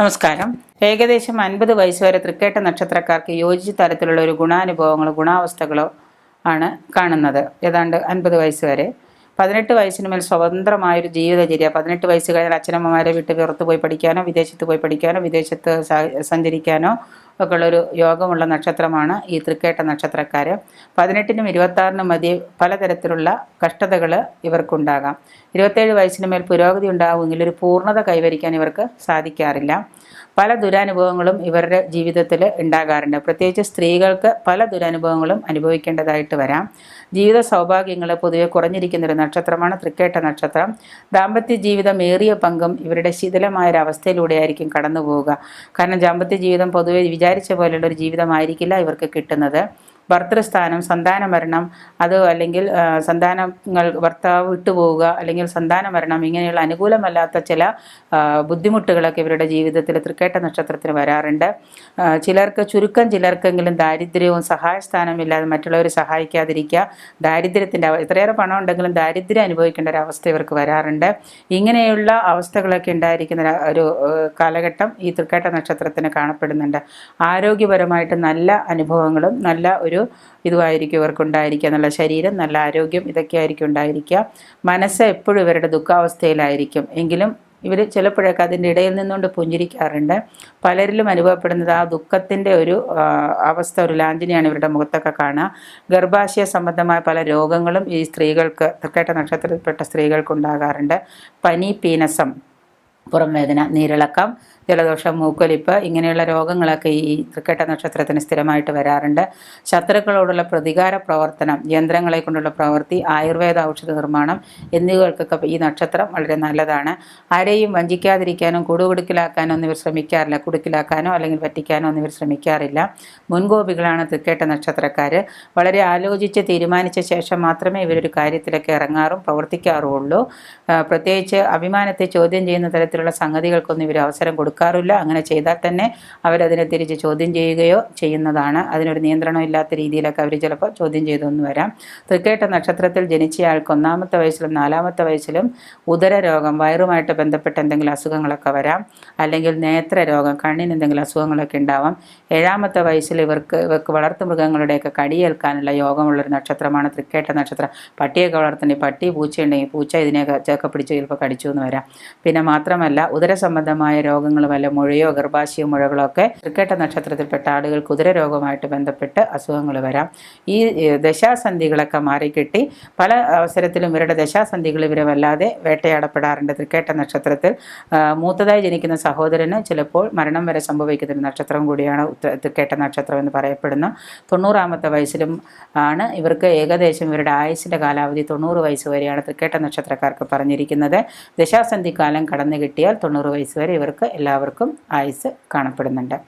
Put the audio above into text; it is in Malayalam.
നമസ്കാരം. ഏകദേശം അൻപത് വയസ്സ് വരെ തൃക്കേട്ട നക്ഷത്രക്കാർക്ക് യോജിച്ച തരത്തിലുള്ള ഒരു ഗുണാനുഭവങ്ങളോ ഗുണാവസ്ഥകളോ ആണ് കാണുന്നത്. ഏതാണ്ട് അൻപത് വയസ്സ് വരെ. പതിനെട്ട് വയസ്സിന് മേൽ സ്വതന്ത്രമായൊരു ജീവിതചര്യ പതിനെട്ട് വയസ്സ് കഴിഞ്ഞാൽ അച്ഛനമ്മമാരെ വിട്ട് പുറത്ത് പോയി പഠിക്കാനോ വിദേശത്ത് പോയി പഠിക്കാനോ വിദേശത്ത് സഞ്ചരിക്കാനോ ഒക്കെ ഉള്ളൊരു യോഗമുള്ള നക്ഷത്രമാണ് ഈ തൃക്കേട്ട നക്ഷത്രക്കാർ പതിനെട്ടിനും ഇരുപത്താറിനും മതി പലതരത്തിലുള്ള കഷ്ടതകൾ ഇവർക്കുണ്ടാകാം. ഇരുപത്തേഴ് വയസ്സിന് മേൽ പുരോഗതി ഉണ്ടാവുമെങ്കിൽ ഒരു പൂർണത കൈവരിക്കാൻ ഇവർക്ക് സാധിക്കാറില്ല. പല ദുരനുഭവങ്ങളും ഇവരുടെ ജീവിതത്തിൽ ഉണ്ടാകാറുണ്ട്. പ്രത്യേകിച്ച് സ്ത്രീകൾക്ക് പല ദുരനുഭവങ്ങളും അനുഭവിക്കേണ്ടതായിട്ട് വരാം. ജീവിത സൗഭാഗ്യങ്ങൾ പൊതുവെ കുറഞ്ഞിരിക്കുന്ന ഒരു നക്ഷത്രമാണ് തൃക്കേട്ട നക്ഷത്രം. ദാമ്പത്യ ജീവിതം ഏറിയ പങ്കും ഇവരുടെ ശിഥിലമായ ഒരു അവസ്ഥയിലൂടെയായിരിക്കും കടന്നു കാരണം ദാമ്പത്യ ജീവിതം പൊതുവെ വിചാരിച്ച പോലെയുള്ള ഒരു ജീവിതമായിരിക്കില്ല ഇവർക്ക് കിട്ടുന്നത്. ഭർത്തൃസ്ഥാനം സന്താന മരണം അത് അല്ലെങ്കിൽ സന്താനങ്ങൾ ഭർത്താവ് വിട്ടുപോവുക അല്ലെങ്കിൽ സന്താന മരണം ഇങ്ങനെയുള്ള അനുകൂലമല്ലാത്ത ചില ബുദ്ധിമുട്ടുകളൊക്കെ ഇവരുടെ ജീവിതത്തിൽ തൃക്കേട്ട നക്ഷത്രത്തിന് വരാറുണ്ട്. ചിലർക്ക് ചുരുക്കം ചിലർക്കെങ്കിലും ദാരിദ്ര്യവും സഹായസ്ഥാനമില്ലാതെ മറ്റുള്ളവരെ സഹായിക്കാതിരിക്കുക ദാരിദ്ര്യത്തിന്റെ ഇത്രയേറെ പണം ഉണ്ടെങ്കിലും ദാരിദ്ര്യം അനുഭവിക്കേണ്ട ഒരു അവസ്ഥ ഇവർക്ക് വരാറുണ്ട്. ഇങ്ങനെയുള്ള അവസ്ഥകളൊക്കെ ഉണ്ടായിരിക്കുന്ന ഒരു കാലഘട്ടം ഈ തൃക്കേട്ട നക്ഷത്രത്തിന് കാണപ്പെടുന്നുണ്ട്. ആരോഗ്യപരമായിട്ട് നല്ല അനുഭവങ്ങളും നല്ല ഒരു ഇതുമായിരിക്കും ഇവർക്കുണ്ടായിരിക്കുക നല്ല ശരീരം നല്ല ആരോഗ്യം ഇതൊക്കെ ആയിരിക്കും ഉണ്ടായിരിക്കുക. മനസ്സ് എപ്പോഴും ഇവരുടെ ദുഃഖാവസ്ഥയിലായിരിക്കും. എങ്കിലും ഇവർ ചിലപ്പോഴൊക്കെ അതിന്റെ ഇടയിൽ നിന്നുകൊണ്ട് പുഞ്ചിരിക്കാറുണ്ട്. പലരിലും അനുഭവപ്പെടുന്നത് ആ ദുഃഖത്തിന്റെ ഒരു അവസ്ഥ ഒരു ലാഞ്ചനയാണ് ഇവരുടെ മുഖത്തൊക്കെ കാണുക. ഗർഭാശയ സംബന്ധമായ പല രോഗങ്ങളും ഈ സ്ത്രീകൾക്ക് തൃക്കേട്ട നക്ഷത്രത്തിൽപ്പെട്ട സ്ത്രീകൾക്ക് ഉണ്ടാകാറുണ്ട് പനി പീനസം പുറം വേദന നീരിളക്കം ജലദോഷം മൂക്കൊലിപ്പ് ഇങ്ങനെയുള്ള രോഗങ്ങളൊക്കെ ഈ തൃക്കേട്ട നക്ഷത്രത്തിന് സ്ഥിരമായിട്ട് വരാറുണ്ട്. ശത്രുക്കളോടുള്ള പ്രതികാര പ്രവർത്തനം യന്ത്രങ്ങളെ കൊണ്ടുള്ള പ്രവൃത്തി ആയുർവേദ ഔഷധ നിർമ്മാണം എന്നിവകൾക്കൊക്കെ ഈ നക്ഷത്രം വളരെ നല്ലതാണ്. ആരെയും വഞ്ചിക്കാതിരിക്കാനും കുടുകുടുക്കിലാക്കാനോ ഒന്നും ഇവർ ശ്രമിക്കാറില്ല. കുടുക്കിലാക്കാനോ അല്ലെങ്കിൽ പറ്റിക്കാനോ ഒന്നും ഇവർ ശ്രമിക്കാറില്ല. മുൻകോപികളാണ് തൃക്കേട്ട നക്ഷത്രക്കാർ വളരെ ആലോചിച്ച് തീരുമാനിച്ച ശേഷം മാത്രമേ ഇവരൊരു കാര്യത്തിലൊക്കെ ഇറങ്ങാറും പ്രവർത്തിക്കാറുള്ളൂ. പ്രത്യേകിച്ച് അഭിമാനത്തെ ചോദ്യം ചെയ്യുന്ന തരത്തിലുള്ള സംഗതികൾക്കൊന്നും ഇവർ അവസരം കൊടുക്കാറില്ല. അങ്ങനെ ചെയ്താൽ തന്നെ അവരതിനെ തിരിച്ച് ചോദ്യം ചെയ്യുകയോ ചെയ്യുന്നതാണ്. അതിനൊരു നിയന്ത്രണം ഇല്ലാത്ത രീതിയിലൊക്കെ അവർ ചിലപ്പോൾ ചോദ്യം ചെയ്തൊന്നു വരാം. തൃക്കേട്ട നക്ഷത്രത്തിൽ ജനിച്ചയാൾക്ക് ഒന്നാമത്തെ വയസ്സിലും നാലാമത്തെ വയസ്സിലും ഉദര രോഗം വയറുമായിട്ട് ബന്ധപ്പെട്ട എന്തെങ്കിലും അസുഖങ്ങളൊക്കെ വരാം. അല്ലെങ്കിൽ നേത്ര രോഗം കണ്ണിന് എന്തെങ്കിലും അസുഖങ്ങളൊക്കെ ഉണ്ടാവാം. ഏഴാമത്തെ വയസ്സിൽ ഇവർക്ക് ഇവർക്ക് വളർത്തു മൃഗങ്ങളുടെയൊക്കെ കടിയേൽക്കാനുള്ള യോഗമുള്ളൊരു നക്ഷത്രമാണ് തൃക്കേട്ട നക്ഷത്രം. പട്ടിയൊക്കെ വളർത്തുന്നുണ്ടെങ്കിൽ പട്ടി പൂച്ചയുണ്ടെങ്കിൽ പൂച്ച ഇതിനെയൊക്കെ ചേക്ക പിടിച്ച് ചിലപ്പോൾ കടിച്ചു എന്ന് വരാം. പിന്നെ മാത്രമല്ല ഉദര സംബന്ധമായ രോഗങ്ങൾ വല്ല മുഴയോ ഗർഭാശയ മുഴകളോ ഒക്കെ തൃക്കേട്ട നക്ഷത്രത്തിൽപ്പെട്ട ആളുകൾക്ക് ഉദര രോഗമായിട്ട് ബന്ധപ്പെട്ട് അസുഖങ്ങൾ വരാം. ഈ ദശാസന്ധികളൊക്കെ മാറിക്കിട്ടി പല അവസരത്തിലും ഇവരുടെ ദശാസന്ധികൾ ഇവരെ വല്ലാതെ വേട്ടയാടപ്പെടാറുണ്ട്. തൃക്കേട്ട നക്ഷത്രത്തിൽ മൂത്തതായി ജനിക്കുന്ന സഹോദരന് ചിലപ്പോൾ മരണം വരെ സംഭവിക്കുന്ന ഒരു നക്ഷത്രം കൂടിയാണ് തൃക്കേട്ട നക്ഷത്രം എന്ന് പറയപ്പെടുന്ന. തൊണ്ണൂറാമത്തെ വയസ്സിലും ആണ് ഇവർക്ക് ഏകദേശം ഇവരുടെ ആയുസിന്റെ കാലാവധി തൊണ്ണൂറ് വയസ്സ് വരെയാണ് തൃക്കേട്ട നക്ഷത്രക്കാർക്ക് പറഞ്ഞിരിക്കുന്നത്. ദശാസന്ധി കാലം കടന്നു കിട്ടിയാൽ തൊണ്ണൂറ് വയസ്സ് വരെ ഇവർക്ക് എല്ലാവർക്കും ആയുസ് കാണപ്പെടുന്നുണ്ട്.